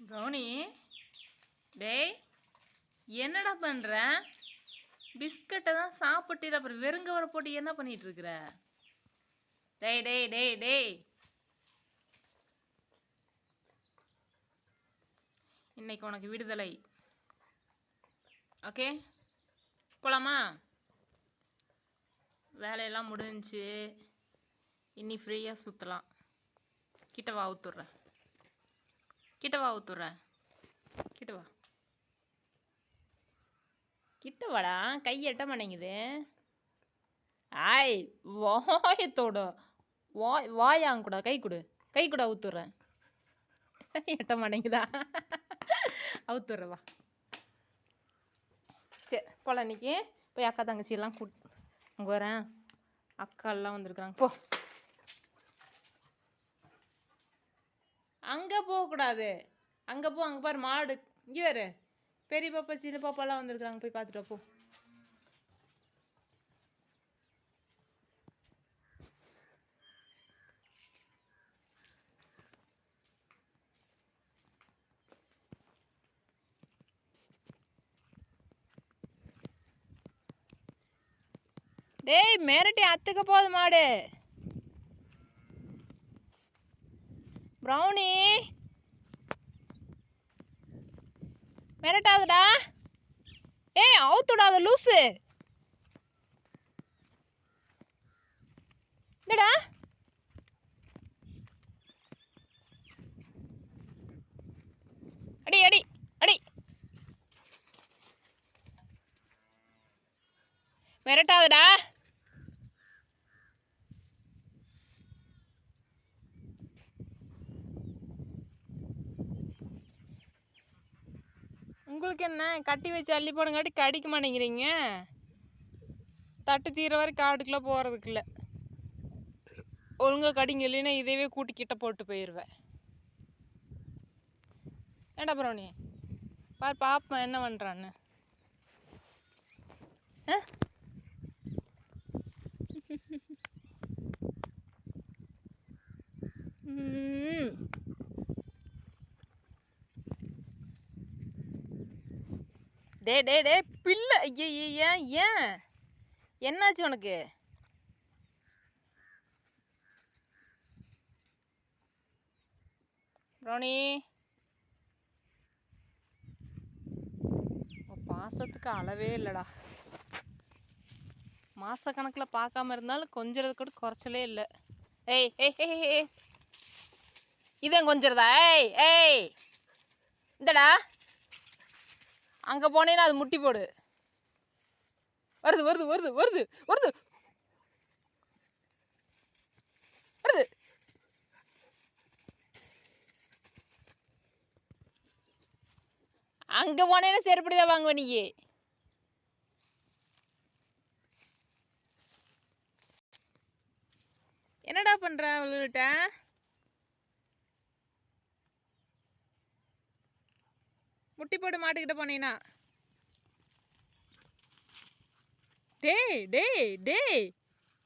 கவுனி டேய் என்னடா பண்ணுற பிஸ்கட்டை தான் சாப்பிட்டு அப்புறம் வெறுங்கவரை போட்டு என்ன பண்ணிட்டு இருக்கிற? டேய் டேய் டேய் டேய். இன்னைக்கு உனக்கு விடுதலை. ஓகே? போலாமா? வேலையெல்லாம் முடிஞ்சு இனி ஃப்ரீயாக சுற்றலாம் கிட்ட வா ஊத்துடுறேன் கிட்ட வா ஊத்துடுறேன் கிட்ட வா. கிட்ட வாடா கை எட்ட மாட்டேங்குது. ஆய் வாயத்தோட வாய் வாயாங்க கூட கை கொடு. கை கூட ஊத்துறேன். எட்ட மாட்டேங்குதா? அவுத்துறவா சரி போல இன்னைக்கு. போய் அக்கா தங்கச்சி எல்லாம் கூட் அங்கே வரேன். அக்காலாம் வந்திருக்குறாங்க. போ. அங்கே போகக்கூடாது அங்கே போ அங்கே பாரு மாடு. இங்கே வேறு. பெரிய பாப்பா சின்ன பாப்பாலாம் வந்துருக்குறாங்க. போய் பார்த்துட்டு போ. டேய் மேரட்டி அத்துக்க போகுது மாடு. ப்ரௌனி மிரட்டாதடா. ஏய் அவுத்துடாத லூஸு என்னடா அடி அடி அடி. மிரட்டாதடா. உங்களுக்கு என்ன கட்டி வச்சு அள்ளி போனங்காட்டி கடிக்க மாட்டேங்கிறீங்க? தட்டு தீர வரை காட்டுக்குள்ளே போகிறதுக்கு இல்லை கடிங்க இல்லைன்னா இதையவே கூட்டி கிட்ட போட்டு போயிடுவேன் ஏண்டா ப்ரௌனி பார் பாப்பா என்ன பண்ணுறான்னு ஆ? டே டே டே பிள்ளை. ஐயே ஏன்? ஏன் என்னாச்சு உனக்கு? ரோனி. மாசத்துக்கு பாசத்துக்கு அளவே இல்லைடா. மாசக்கணக்கில் பார்க்காம இருந்தாலும் கொஞ்சிறது கூட குறைச்சலே இல்லை. ஏய் ஏய் ஏய் ஏய், ஏய். கொஞ்சிறதா? ஏய் ஏய். இந்தடா. அங்கே போனேன்னா அது முட்டி போடு. வருது வருது வருது வருது வருது. வருது. அங்கே போனேன்னா செருப்படிதான் வாங்குவ நீ என்னடா பண்ற அவள்கிட்ட? முட்டி போட்டு மாட்டுக்கிட்ட போனீங்கன்னா டேய் டேய் டேய்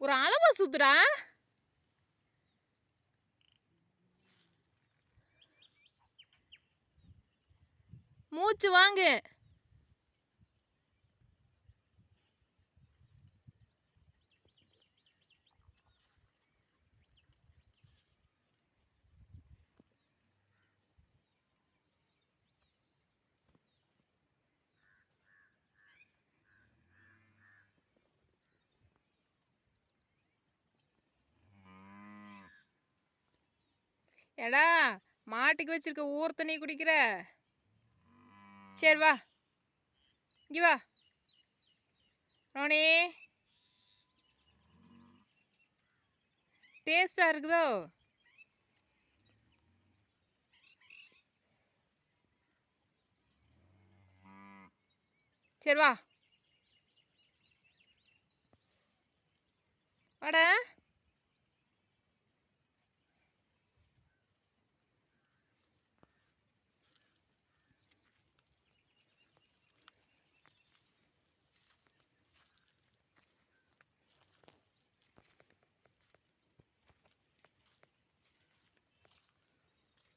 ஒரு அளவா சுத்துடா. மூச்சு வாங்கு. எடா மாட்டுக்கு வச்சிருக்க ஊர் தண்ணி குடிக்கிற? சரி வா. இங்கே வா. ரோனி டேஸ்டாக இருக்குதோ? சரி வா.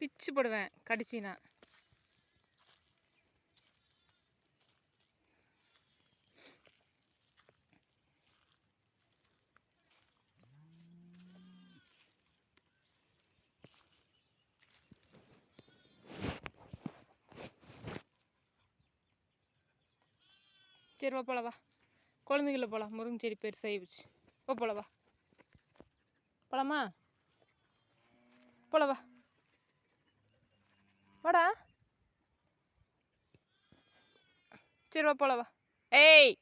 பிச்சு போடுவேன் கடிச்சின்னா. சரி வா போலவா குழந்தைங்கள போகலாம் முருங்கை செடி பேர் செய்வச்சு ஓ போலவா போலாமா? போலவா வாடா. சரி வா ஏய்.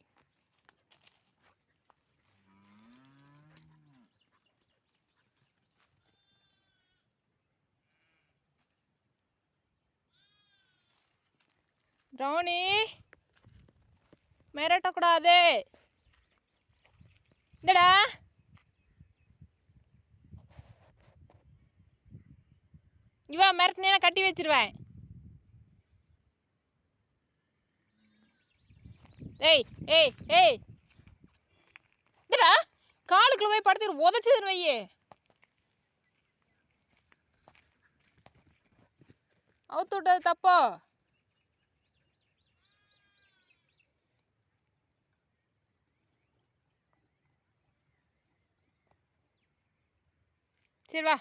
ரவுனி மிரட்டக்கூடாது. இந்தடா. இவா மிரட்டினா கட்டி வச்சிருவேன். ஏய் ஏய் ஏய். இதுடா காலுக்குள்ள போய் படுத்து உதச்சதுன்னு வையே. அவுத்து விட்டது தப்போ? சரி வா.